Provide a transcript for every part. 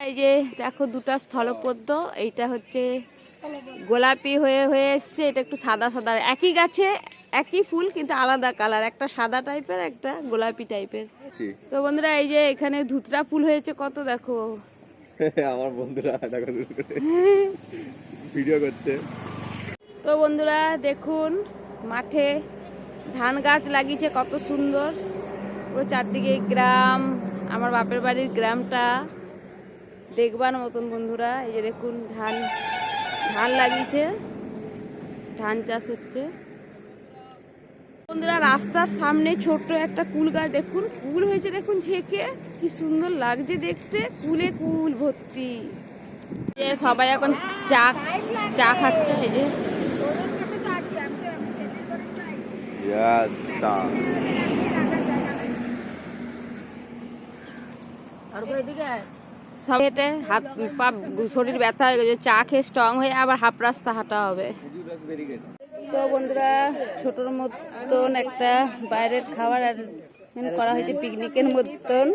এই যে দেখো দুটো স্থলপদ্ম এইটা হচ্ছে গোলাপি হয়ে হয়ে এসছে এটা একটু সাদা সাদা। একই গাছে একই ফুল কিন্তু আলাদা কালার একটা সাদা টাইপের একটা গোলাপি টাইপের। তো বন্ধুরা এই যে এখানে ধুতরা ফুল হয়েছে কত দেখো। আমার বন্ধুরা দেখো ভিডিও করছে। তো বন্ধুরা দেখুন মাঠে ধান গাছ লাগিয়েছে কত সুন্দর। পুরো চারদিকে গ্রাম আমার বাপের বাড়ির গ্রামটা। দেখবার মতন বন্ধুরা এই যে দেখুন ধান ধান লাগিয়েছে ধান চাষ হচ্ছে। বন্ধুরা রাস্তার সামনে ছোট্ট একটা কুল গাছ দেখুন কুল হয়েছে দেখুন ঝেঁকে কি সুন্দর লাগছে দেখতে কুলে কুল ভর্তি। যে সবাই এখন চা চা খাচ্ছে এই যে। ইয়াস সব হেঁটে হাত পা শরীর ব্যথা হয়ে গেছে, চা খেয়ে স্ট্রং হয়ে আবার হাফ রাস্তা হাঁটা হবে। তো বন্ধুরা, ছোটর মতন একটা বাইরের খাবার আর করা হয়েছে পিকনিকের মতন।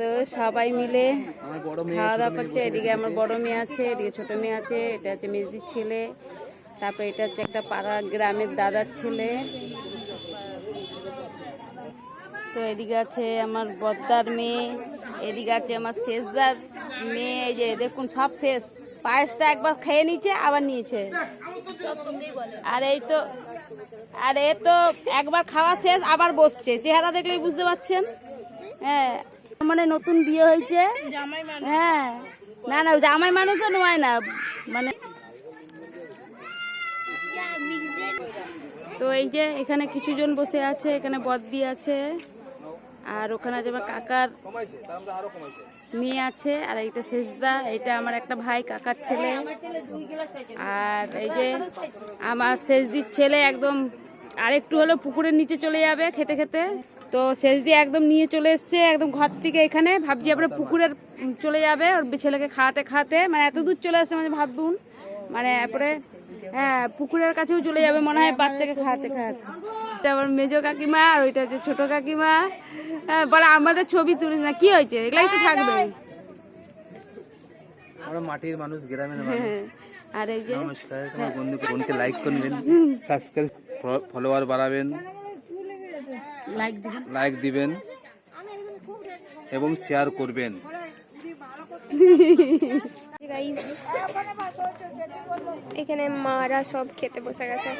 তো সবাই মিলে খাওয়া দাওয়া করছে। এদিকে আমার বড় মেয়ে আছে, এদিকে ছোট মেয়ে আছে, এটা হচ্ছে মেজদির ছেলে। তারপরে এটা হচ্ছে একটা পাড়া গ্রামের দাদার ছেলে। তো এদিকে আছে আমার বদ্দার মেয়ে। এদিকে আছে আমার শেষদার মেয়ে এই যে দেখুন সব শেষ। পায়েসটা একবার খেয়ে নিচ্ছে আবার নিয়েছে। আর এই তো আর এ তো একবার খাওয়া শেষ আবার বসছে। চেহারা দেখলেই বুঝতে পারছেন? হ্যাঁ মানে নতুন বিয়ে হয়েছে। হ্যাঁ না না জামাই মানুষও নয় না মানে তো এই যে এখানে কিছু জন বসে আছে এখানে বদ্দি আছে। আর ওখানে আছে আমার কাকার মেয়ে আছে, আর এইটা শেষদা এটা আমার একটা ভাই, কাকার ছেলে। আর এই যে আমার শেষদির ছেলে একদম আরেকটু হলো পুকুরের নিচে চলে যাবে খেতে খেতে। তো শেষদি একদম নিয়ে চলে এসছে, একদম ঘর থেকে এখানে। ভাবছি আমরা পুকুরের চলে যাবে, ওর ছেলেকে খাওয়াতে খাওয়াতে। মানে এত দূর চলে আসছে মানে ভাবুন। মানে তারপরে হ্যাঁ পুকুরের কাছেও চলে যাবে মনে হয়, বাচ্চাকে খাওয়াতে খাওয়াতে। এটা আমার মেজো কাকিমা আর ওইটা হচ্ছে ছোট কাকিমা। হ্যাঁ বলে আমাদের ছবি তুলিস না কি হয়েছে? এগুলাই তো থাকবে। আমরা মাটির মানুষ গ্রামের মানুষ। হ্যাঁ, আর এই যে নমস্কার তোমার বন্ধু বোনকে লাইক করবেন। সাবস্ক্রাইব ফলোয়ার বাড়াবেন। লাইক দিবেন। লাইক দিবেন। এবং শেয়ার করবেন। এখানে মারা সব খেতে বসে গেছে।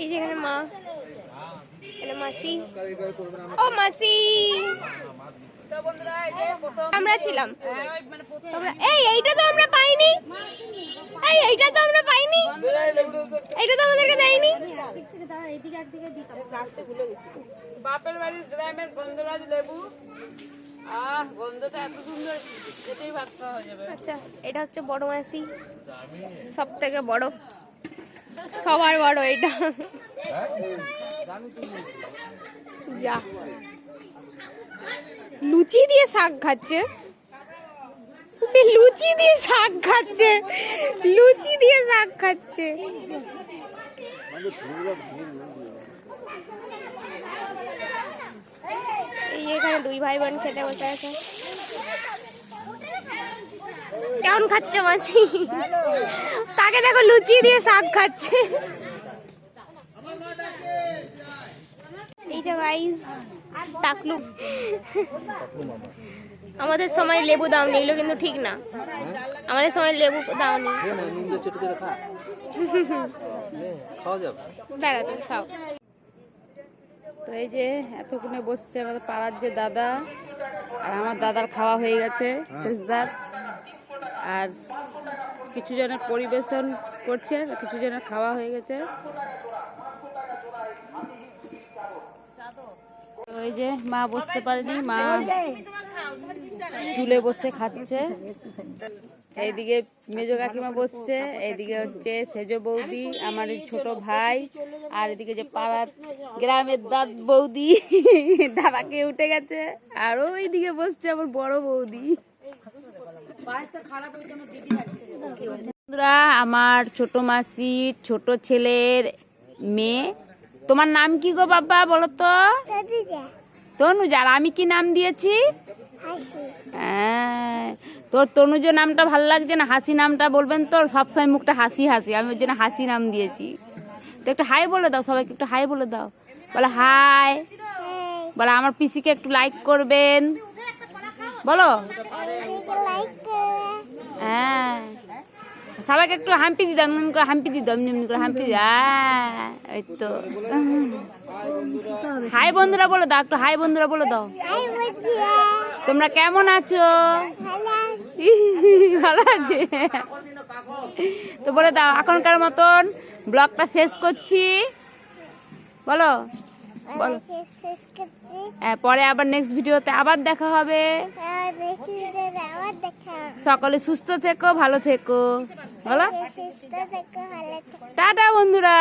এই যে এখানে মা। এখানে মাসি। ও মাসি। আমরা ছিলাম। তোমরা এই এইটা তো আমরা পাইনি। এই এইটা তো আমরা পাইনি। এইটা তো আমাদেরকে দেয়নি। বাপের বাড়ির গ্রামের গন্ধরাজ লেবু। আহ গন্ধটা এত সুন্দর যেতেই ভাত খাওয়া হয়ে যাবে। আচ্ছা এটা হচ্ছে বড় মাসি। সব থেকে বড়। সবার বড় এটা। যা। লুচি দিয়ে শাক খাচ্ছে। লুচি দিয়ে শাক খাচ্ছে। লুচি দিয়ে শাক খাচ্ছে। এই এখানে দুই ভাই বোন খেতে বসে আছে। কেমন খাচ্ছে মাসি? তাকে দেখো লুচি দিয়ে শাক খাচ্ছে। এই যে গাইস টাকলু আমাদের সময় লেবু দাওনি এগুলো কিন্তু ঠিক না। আমাদের সময় লেবু খাওয়া যাবে। দাঁড়া তুমি খাও। তো এই যে এতক্ষণে বসছে আমাদের পাড়ার যে দাদা আর আমার দাদার খাওয়া হয়ে গেছে শেষদার। আর কিছু জনের পরিবেশন করছে, কিছু জনের খাওয়া হয়ে গেছে। ওই যে মা বসতে পারেনি, মা স্টুলে বসে খাচ্ছে। এইদিকে মেজো কাকিমা বসছে, এইদিকে হচ্ছে সেজো বৌদি, আমার ছোট ভাই, আর এদিকে যে পাড়ার গ্রামের দাঁত বৌদি, দাদাকে উঠে গেছে, আর ওইদিকে বসছে আমার বড় বৌদি। বন্ধুরা আমার ছোট মাসির ছোট ছেলের মেয়ে। তোমার নাম কি গো বাবা বলো তো? তনুজ আর আমি কি নাম দিয়েছি? হ্যাঁ, তোর তনুজ নামটা ভালো লাগছে না? হাসি নামটা বলবেন তোর সবসময় মুখটা হাসি হাসি আমি ওর জন্য হাসি নাম দিয়েছি। তো একটু হাই বলে দাও সবাইকে একটু হাই বলে দাও। বলে হাই। বলে আমার পিসিকে একটু লাইক করবেন। বলো হ্যাঁ সবাইকে একটু হাম্পি দিদাম এমনি করে হাম্পি এমনি এমনি করে হাম্পি ওই তো। হাই বন্ধুরা বলে দাও, একটু হাই বন্ধুরা বলে দাও। তোমরা কেমন আছো? ভালো আছে। তো বলে দাও, এখনকার মতন ব্লগটা শেষ করছি। বলো। বলো। হ্যাঁ, পরে আবার নেক্সট ভিডিওতে আবার দেখা হবে। আবার দেখি দেখা সকলে সুস্থ থেকো ভালো থেকো। বলো। টাটা বন্ধুরা।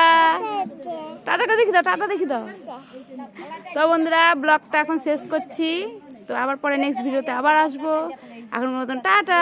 টাটাটা দেখি দাও টাটা দেখি দাও। তো বন্ধুরা ব্লগটা এখন শেষ করছি। তো আবার পরে নেক্সট ভিডিওতে আবার আসব। এখন মতন টাটা।